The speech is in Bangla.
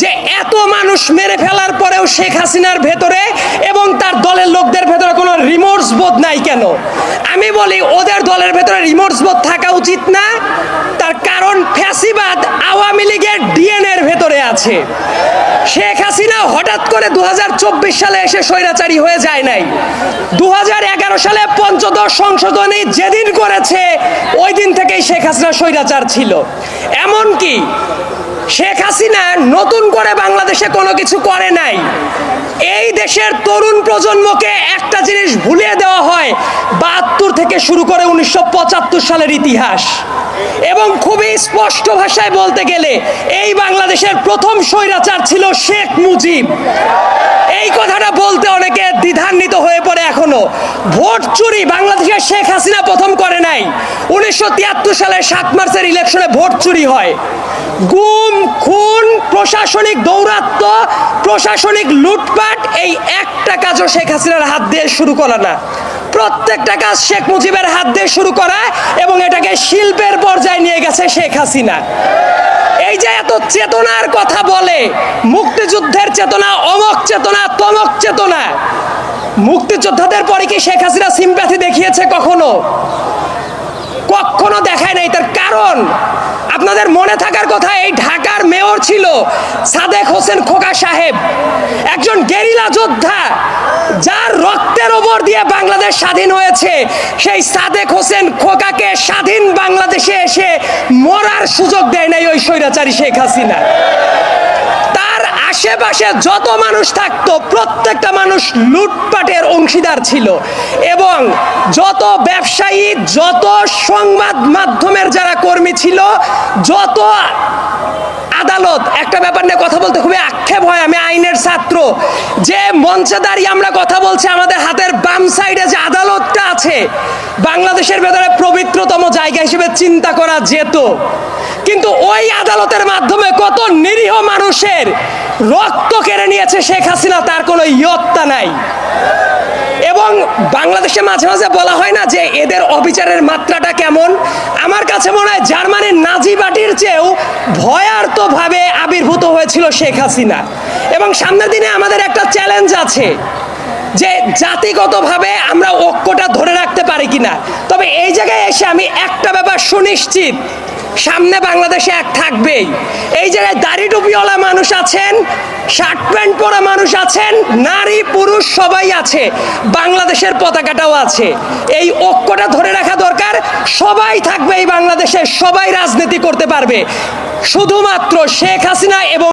যে এত মানুষ মেরে ফেলার পরেও শেখ হাসিনার ভেতরে এবং তার দলের লোকদের ভেতরে কোনো রিমোর্স বোধ নাই কেন? আমি বলি, ওদের দলের ভেতরে রিমোর্স বোধ থাকা উচিত না। তার কারণ ফ্যাসিবাদ আওয়ামী লীগের ডিএনএর ভেতরে আছে। শেখ হাসিনা হঠাৎ করে দু হাজার চব্বিশ সালে এসে স্বৈরাচারী হয়ে যায় নাই। দু হাজার এগারো সালে পঞ্চদশ সংশোধনী যেদিন করেছে, ওই দিন থেকেই শেখ হাসিনা স্বৈরাচার ছিল। এমনকি শেখ হাসিনা নতুন করে বাংলাদেশে কোনো কিছু করে নাই। এই দেশের তরুণ প্রজন্মকে একটা জিনিস ভুলিয়ে দেওয়া হয়, বাহাত্তর থেকে শুরু করে উনিশশো পঁচাত্তর সালের ইতিহাস। এবং খুবই স্পষ্ট ভাষায় বলতে গেলে, এই বাংলাদেশের প্রথম স্বৈরাচার ছিল শেখ মুজিব। এই কথাটা বলতে অনেকে দ্বিধান্বিত হয়ে পড়ে এখনও। ভোট চুরি বাংলাদেশের শেখ হাসিনা প্রথম করে নাই। উনিশশো তিয়াত্তর সালে সাত মার্চের ইলেকশনে ভোট চুরি হয়। গুম, খুন, প্রশাসনিক দৌরাত্ম প্রশাসনিক লুটপাট, এই একটা কাজও শেখ হাসিনার হাত দিয়ে শুরু করা না। প্রত্যেকটা কাজ শেখ মুজিবের হাত দিয়ে শুরু করা এবং এটাকে শিল্পের পর্যায়ে নিয়ে গেছে শেখ হাসিনা। চেতনার কথা বলে। মুক্তিযুদ্ধের চেতনা, অমক চেতনা, তমক চেতনা। মুক্তিযোদ্ধাদের পরে কি শেখ হাসিনা সিম্প্যাথি দেখিয়েছে কখনো? কখনো দেখায় নাই, তার কারণ আপনাদের মনে থাকার কথা, এই ঢাকার মেয়র ছিল সাদেক হোসেন খোকা সাহেব। একজন গেরিলা যোদ্ধা, যার রক্তের ওপর দিয়ে বাংলাদেশ স্বাধীন হয়েছে। সেই সাদেক হোসেন খোকাকে স্বাধীন বাংলাদেশে এসে মরার সুযোগ দেয় নাই ওই স্বৈরাচারী শেখ হাসিনা। আশেপাশে যত মানুষ থাকতো, প্রত্যেকটা মানুষ লুটপাটের অংশীদার ছিল। এবং যত ব্যবসায়ী, যত সংবাদ মাধ্যমের যারা কর্মী ছিল, যত আদালত, একটা ব্যাপার নিয়ে কথা বলতে খুবই আক্ষেপ হয়, আমি ছাত্র, যে মঞ্চে দাঁড়িয়ে আমরা কথা বলছি, আমাদের হাতের বাম সাইডে যে আদালতটা আছে, বাংলাদেশের ভেতরে পবিত্রতম জায়গা হিসেবে চিন্তা করা যেত। কিন্তু ওই আদালতের মাধ্যমে কত নিরীহ মানুষের রক্ত কেড়ে নিয়েছে শেখ হাসিনা, তার কোনো ইয়ত্তা নাই। এবং বাংলাদেশে মাঝে মাঝে বলা হয় না যে এদের অবিচারের মাত্রাটা কেমন। আমার কাছে মনে হয় জার্মানির নাজি বাটির চেয়েও ভয়ার্তভাবে হয়েছিল শেখ হাসিনা। এবং সামনের দিনে আমাদের একটা চ্যালেঞ্জ আছে যে জাতিগতভাবে আমরা ঐক্যটা ধরে রাখতে পারি কিনা। তবে এই জায়গায় এসে আমি একটা ব্যাপার সুনিশ্চিত, সামনে বাংলাদেশে এক থাকবেই। এই জায়গায় দাড়ি টুপিওয়ালা মানুষ আছেন, শার্ট প্যান্ট পরা মানুষ আছেন, নারী, পুরুষ সবাই আছে, বাংলাদেশের পতাকাটাও আছে। এই ঐক্যটা ধরে রাখা দরকার, সবাই থাকবে এই বাংলাদেশে, সবাই রাজনীতি করতে পারবে। শুধুমাত্র শেখ হাসিনা এবং